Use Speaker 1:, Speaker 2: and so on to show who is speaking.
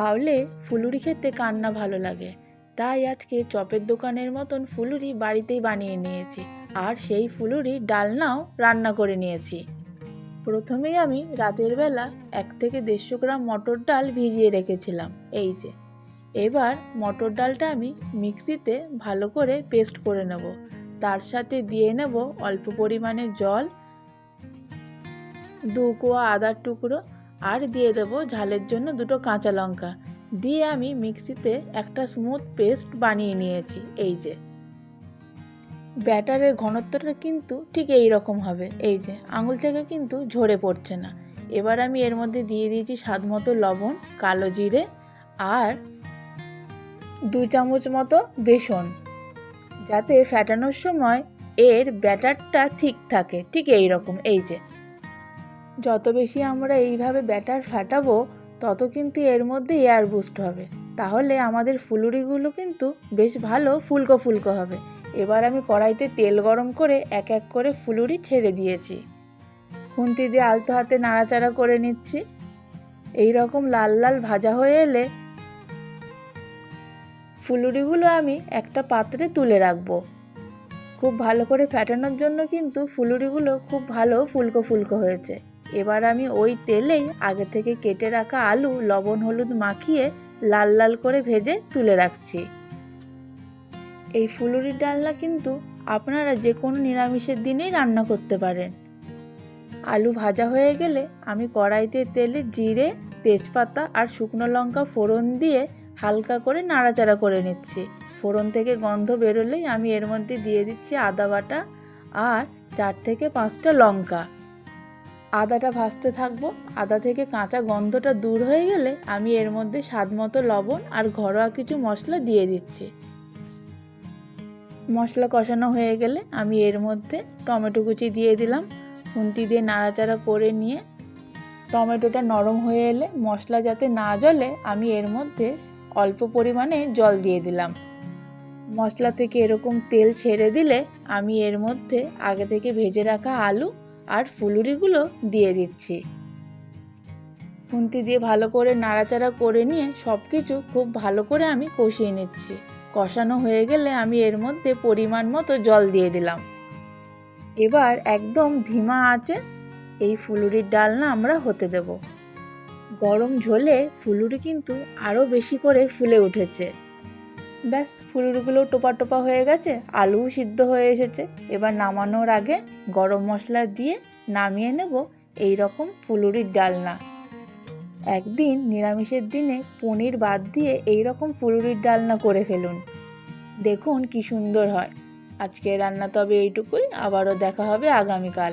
Speaker 1: ফাউলে ফুলুরি খেতে কান্না ভালো লাগে। তাই আজকে চপের দোকানের মতন ফুলুরি বাড়িতেই বানিয়ে নিয়েছি। আর সেই ফুলুরি ডালনাও রান্না করে নিয়েছি। প্রথমেই আমি রাতের বেলা এক থেকে দেড়শো গ্রাম মটর ডাল ভিজিয়ে রেখেছিলাম, এই যে। এবার মটর ডালটা আমি মিক্সিতে ভালো করে পেস্ট করে নেব। তার সাথে দিয়ে নেব অল্প পরিমাণে জল, দু কোয়া আদার টুকরো আর দিয়ে দেব ঝালের জন্য দুটো কাঁচা লঙ্কা। দিয়ে আমি মিক্সিতে একটা স্মুথ পেস্ট বানিয়ে নিয়েছি, এই যে। ব্যাটারের ঘনত্বটা কিন্তু ঠিক এই রকম হবে, এই যে। আঙুল থেকে কিন্তু ঝরে পড়ছে না। এবার আমি এর মধ্যে দিয়ে দিয়েছি স্বাদ মতো লবণ, কালো জিরে আর দু চামচ মতো বেসন, যাতে ফ্যাটানোর সময় এর ব্যাটারটা ঠিক থাকে, ঠিক এই রকম, এই যে। যত বেশি আমরা এইভাবে ব্যাটার ফাটাবো, তত কিন্তু এর মধ্যে এয়ার বুস্ট হবে। তাহলে আমাদের ফুলুরিগুলো কিন্তু বেশ ভালো ফুলকো ফুলকো হবে। এবার আমি কড়াইতে তেল গরম করে এক এক করে ফুলুরি ছেড়ে দিয়েছি। খুন্তি দিয়ে আলতো হাতে নাড়াচাড়া করে নিচ্ছি। এই রকম লাল লাল ভাজা হয়ে এলে ফুলুরিগুলো আমি একটা পাত্রে তুলে রাখব। খুব ভালো করে ফ্যাটানোর জন্য কিন্তু ফুলুরিগুলো খুব ভালো ফুলকো ফুলকো হয়েছে। এবার আমি ওই তেলেই আগে থেকে কেটে রাখা আলু, লবণ, হলুদ মাখিয়ে লাল লাল করে ভেজে তুলে রাখছি। এই ফুলুরির ডালনা কিন্তু আপনারা যে কোনো নিরামিষের দিনেই রান্না করতে পারেন। আলু ভাজা হয়ে গেলে আমি কড়াইতে তেলে জিরে, তেজপাতা আর শুকনো লঙ্কা ফোড়ন দিয়ে হালকা করে নাড়াচাড়া করে নিচ্ছি। ফোড়ন থেকে গন্ধ বেরোলেই আমি এর মধ্যে দিয়ে দিচ্ছি আদা বাটা আর চার থেকে পাঁচটা লঙ্কা। আদাটা ভাজতে থাকব। আদা থেকে কাঁচা গন্ধটা দূর হয়ে গেলে আমি এর মধ্যে স্বাদ মতো লবণ আর ঘরোয়া কিছু মশলা দিয়ে দিচ্ছি। মশলা কষানো হয়ে গেলে আমি এর মধ্যে টমেটো কুচি দিয়ে দিলাম। খুন্তি দিয়ে নাড়াচাড়া করে নিয়ে টমেটোটা নরম হয়ে এলে মশলা যাতে না জ্বলে, আমি এর মধ্যে অল্প পরিমাণে জল দিয়ে দিলাম। মশলা থেকে এরকম তেল ছেড়ে দিলে আমি এর মধ্যে আগে থেকে ভেজে রাখা আলু আর ফুলুরিগুলো দিয়ে দিচ্ছি। খুন্তি দিয়ে ভালো করে নাড়াচাড়া করে নিয়ে সব কিছু খুব ভালো করে আমি কষিয়ে নিচ্ছি। কষানো হয়ে গেলে আমি এর মধ্যে পরিমাণ মতো জল দিয়ে দিলাম। এবার একদম ধিমা আছে, এই ফুলুরির ডালনা আমরা হতে দেব। গরম ঝোলে ফুলুরি কিন্তু আরও বেশি করে ফুলে উঠেছে। ব্যাস ফুলুরিগুলো টোপা টোপা হয়ে গেছে, আলুও সিদ্ধ হয়ে এসেছে। এবার নামানোর আগে গরম মশলা দিয়ে নামিয়ে নেব এই রকম ফুলুরির ডালনা। একদিন নিরামিষের দিনে পনির বাদ দিয়ে এই রকম ফুলুরির ডালনা করে ফেলুন। দেখুন কি সুন্দর হয়। আজকে রান্না তবে এইটুকুই, আবারও দেখা হবে আগামীকাল।